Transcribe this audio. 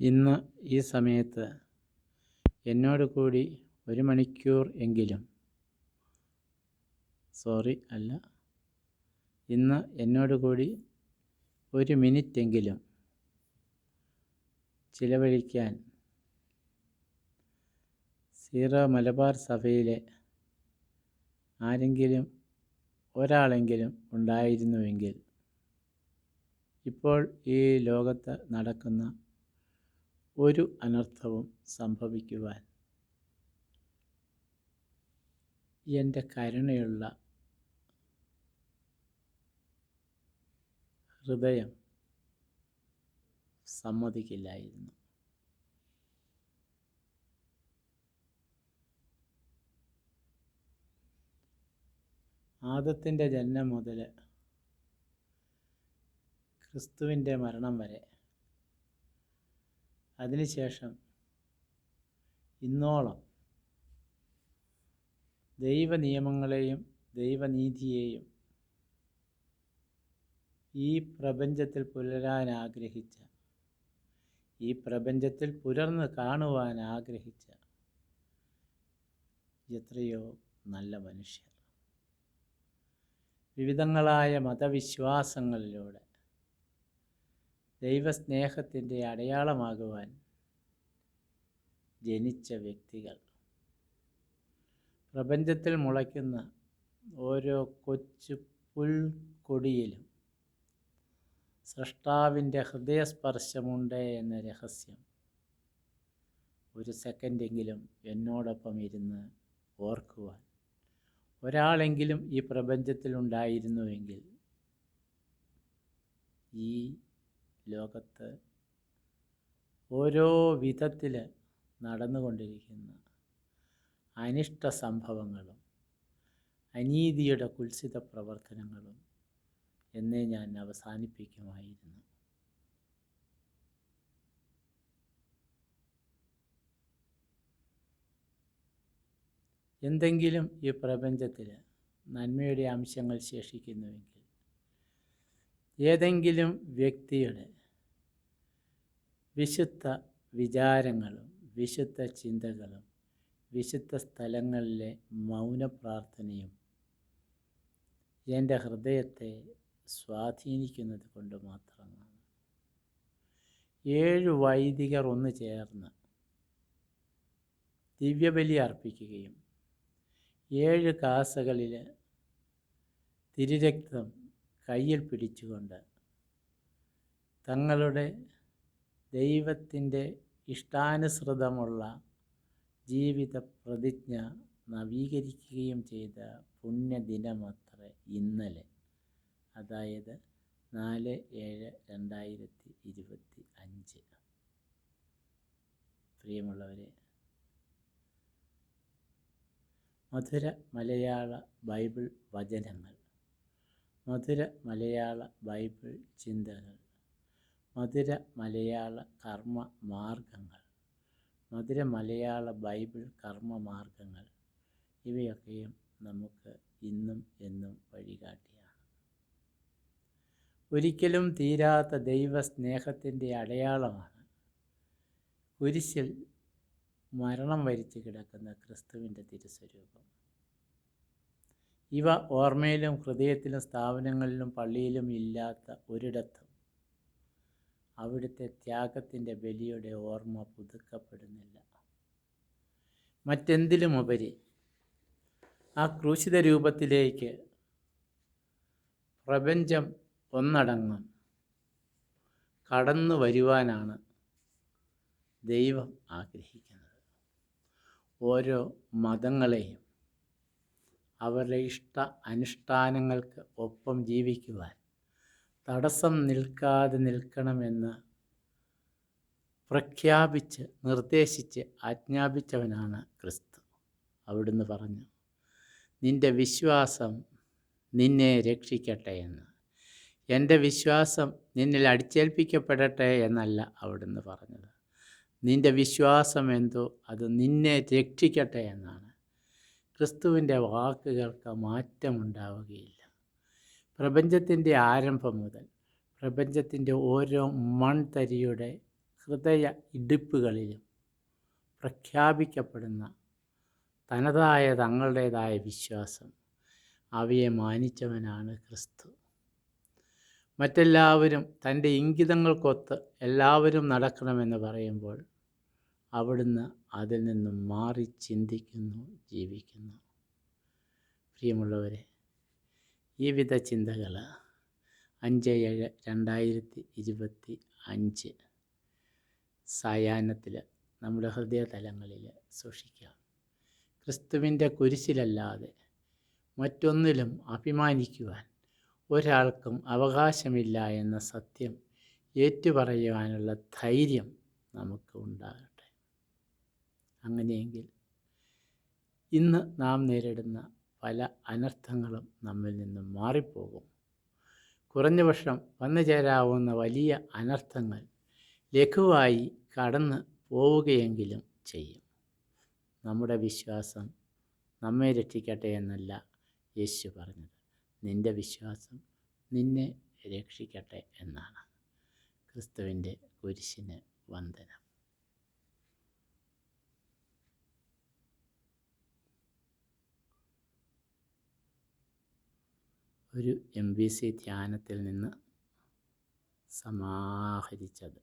ഇന്ന് ഈ സമയത്ത് എന്നോട് കൂടി ഒരു മണിക്കൂർ എങ്കിലും. സോറി അല്ല. ഇന്ന് എന്നോട് കൂടി ഒരു മിനിറ്റ് എങ്കിലും ചിലവഴിക്കാൻ സീറോ മലബാർ സഭയിലെ ആരെങ്കിലും ഒരാളെങ്കിലും ഉണ്ടായിരുന്നുവെങ്കിൽ ഇപ്പോൾ ഈ ലോകത്ത് നടക്കുന്ന ഒരു അനർത്ഥവും സംഭവിക്കുവാൻ എന്റെ കരുണയുള്ള ഹൃദയം സമ്മതിക്കില്ലായിരുന്നു. ആദത്തിന്റെ ജനനം മുതൽ ക്രിസ്തുവിന്റെ മരണം വരെ അതിനുശേഷം ഇന്നോളം ദൈവനിയമങ്ങളെയും ദൈവനീതിയെയും ഈ പ്രപഞ്ചത്തിൽ പുലരാൻ ആഗ്രഹിച്ച ഈ പ്രപഞ്ചത്തിൽ പുലർന്ന് കാണുവാൻ ആഗ്രഹിച്ച എത്രയോ നല്ല മനുഷ്യർ. വിവിധങ്ങളായ മതവിശ്വാസങ്ങളിലൂടെ ദൈവസ്നേഹത്തിന്റെ അടയാളമാകുവാൻ ജനിച്ച വ്യക്തികൾ. പ്രപഞ്ചത്തിൽ മുളയ്ക്കുന്ന ഓരോ കൊച്ചു പുൽക്കൊടിയിലും സൃഷ്ടാവിന്റെ ഹൃദയസ്പർശമുണ്ട് എന്ന രഹസ്യം ഒരു സെക്കൻഡെങ്കിലും എന്നോടൊപ്പം ഇരുന്ന് ഓർക്കുവാൻ. ഒരാളെങ്കിലും ഈ പ്രപഞ്ചത്തിലുണ്ടായിരുന്നുവെങ്കിൽ ഈ ലോകത്ത് ഓരോ വിധത്തിൽ നടന്നുകൊണ്ടിരിക്കുന്ന അനിഷ്ട സംഭവങ്ങളും അനീതിയുടെ കുൽസിത പ്രവർത്തനങ്ങളും എന്നേ ഞാൻ അവസാനിപ്പിക്കുമായിരുന്നു. എന്തെങ്കിലും ഈ പ്രപഞ്ചത്തിൽ നന്മയുടെ അംശങ്ങൾ ശേഷിക്കുന്നുവെങ്കിൽ ഏതെങ്കിലും വ്യക്തിയുടെ വിശുദ്ധ വിചാരങ്ങളും വിശുദ്ധ ചിന്തകളും വിശുദ്ധ സ്ഥലങ്ങളിലെ മൗനപ്രാർത്ഥനയും എന്റെ ഹൃദയത്തെ സ്വാധീനിക്കുന്നത് കൊണ്ട് മാത്രമാണ്. ഏഴ് വൈദികർ ഒന്ന് ചേർന്ന് ദിവ്യബലി അർപ്പിക്കുകയും ഏഴ് കാസകളിൽ തിരുരക്തം കയ്യിൽ പിടിച്ചുകൊണ്ട് തങ്ങളുടെ ദൈവത്തിന്റെ ഇഷ്ടാനുസൃതമുള്ള ജീവിത പ്രതിജ്ഞ നവീകരിക്കുകയും ചെയ്ത പുണ്യദിനമത്രേ ഇന്നലെ. അതായത് നാല് ഏഴ് രണ്ടായിരത്തി ഇരുപത്തി അഞ്ച്. പ്രിയമുള്ളവരെ മധുര മലയാള ബൈബിൾ വചനങ്ങൾ മധുര മലയാള ബൈബിൾ ചിന്തകൾ മധുര മലയാള കർമ്മ മാർഗങ്ങൾ. മധുര മലയാള ബൈബിൾ കർമ്മ മാർഗങ്ങൾ. ഇവയൊക്കെയും നമുക്ക് ഇന്നും എന്നും വഴികാട്ടിയാണ്. ഒരിക്കലും തീരാത്ത ദൈവസ്നേഹത്തിന്റെ അടയാളമാണ് കുരിശിൽ മരണം വരിച്ചു കിടക്കുന്ന ക്രിസ്തുവിന്റെ തിരുസ്വരൂപം. ഇവ ഓർമ്മയിലും ഹൃദയത്തിലും സ്ഥാപനങ്ങളിലും പള്ളിയിലും ഇല്ലാത്ത ഒരിടത്തും അവിടുത്തെ ത്യാഗത്തിന്റെ ബലിയുടെ ഓർമ്മ പുതുക്കപ്പെടുന്നില്ല. മറ്റെന്തിലുമുപരി ആ ക്രൂശിത രൂപത്തിലേക്ക് പ്രപഞ്ചം ഒന്നടങ്ങും കടന്നു വരുവാനാണ് ദൈവം ആഗ്രഹിക്കുന്നത്. ഓരോ മതങ്ങളെയും അവരുടെ ഇഷ്ട അനുഷ്ഠാനങ്ങൾക്ക് ഒപ്പം ജീവിക്കുവാൻ തടസ്സം നിൽക്കാതെ നിൽക്കണമെന്ന് പ്രഖ്യാപിച്ച് നിർദ്ദേശിച്ച് ആജ്ഞാപിച്ചവനാണ് ക്രിസ്തു. അവിടുന്ന് പറഞ്ഞു നിന്റെ വിശ്വാസം നിന്നെ രക്ഷിക്കട്ടെ എന്ന്. എന്റെ വിശ്വാസം നിന്നിൽ അടിച്ചേൽപ്പിക്കപ്പെടട്ടെ എന്നല്ല അവിടുന്ന് പറഞ്ഞത്. നിന്റെ വിശ്വാസം എന്തോ അത് നിന്നെ രക്ഷിക്കട്ടെ എന്നാണ്. ക്രിസ്തുവിന്റെ വാക്കുകൾക്ക് മാറ്റമുണ്ടാവുകയില്ല. പ്രപഞ്ചത്തിന്റെ ആരംഭം മുതൽ പ്രപഞ്ചത്തിന്റെ ഓരോ മൺതരിയുടെ ഹൃദയ ഇടുപ്പുകളിലും പ്രഖ്യാപിക്കപ്പെടുന്ന തനതായ തങ്ങളുടേതായ വിശ്വാസം അവയെ മാനിച്ചവനാണ് ക്രിസ്തു. മറ്റെല്ലാവരും തന്റെ ഇംഗിതങ്ങൾക്കൊത്ത് എല്ലാവരും നടക്കണമെന്ന് പറയുമ്പോൾ അവിടുന്ന് അതിൽ നിന്നും മാറി ചിന്തിക്കുന്നു ജീവിക്കുന്നു. പ്രിയമുള്ളവരെ ഈ വിധ ചിന്തകൾ അഞ്ച് ഏഴ് രണ്ടായിരത്തി ഇരുപത്തി അഞ്ച് സായാഹ്നത്തിൽ നമ്മുടെ ഹൃദയതലങ്ങളിൽ സൂക്ഷിക്കാം ക്രിസ്തുവിന്റെ കുരിശിലല്ലാതെ മറ്റൊന്നിലും അഭിമാനിക്കുവാൻ ഒരാൾക്കും അവകാശമില്ല എന്ന സത്യം ഏറ്റുപറയുവാനുള്ള ധൈര്യം നമുക്ക് ഉണ്ടാകട്ടെ. അങ്ങനെയെങ്കിൽ ഇന്ന് നാം നേരിടുന്ന പല അനർത്ഥങ്ങളും നമ്മിൽ നിന്ന് മാറിപ്പോകും. കുറഞ്ഞ പക്ഷം വന്നു ചേരാവുന്ന വലിയ അനർത്ഥങ്ങൾ ലഘുവായി കടന്ന് പോവുകയെങ്കിലും ചെയ്യും. നമ്മുടെ വിശ്വാസം നമ്മെ രക്ഷിക്കട്ടെ എന്നല്ല യേശു പറഞ്ഞത്. നിന്റെ വിശ്വാസം നിന്നെ രക്ഷിക്കട്ടെ എന്നാണ്. ക്രിസ്തുവിന്റെ കുരിശിന് വന്ദനം. ഒരു എം ബി സി ധ്യാനത്തിൽ നിന്ന് സമാഹരിച്ചത്.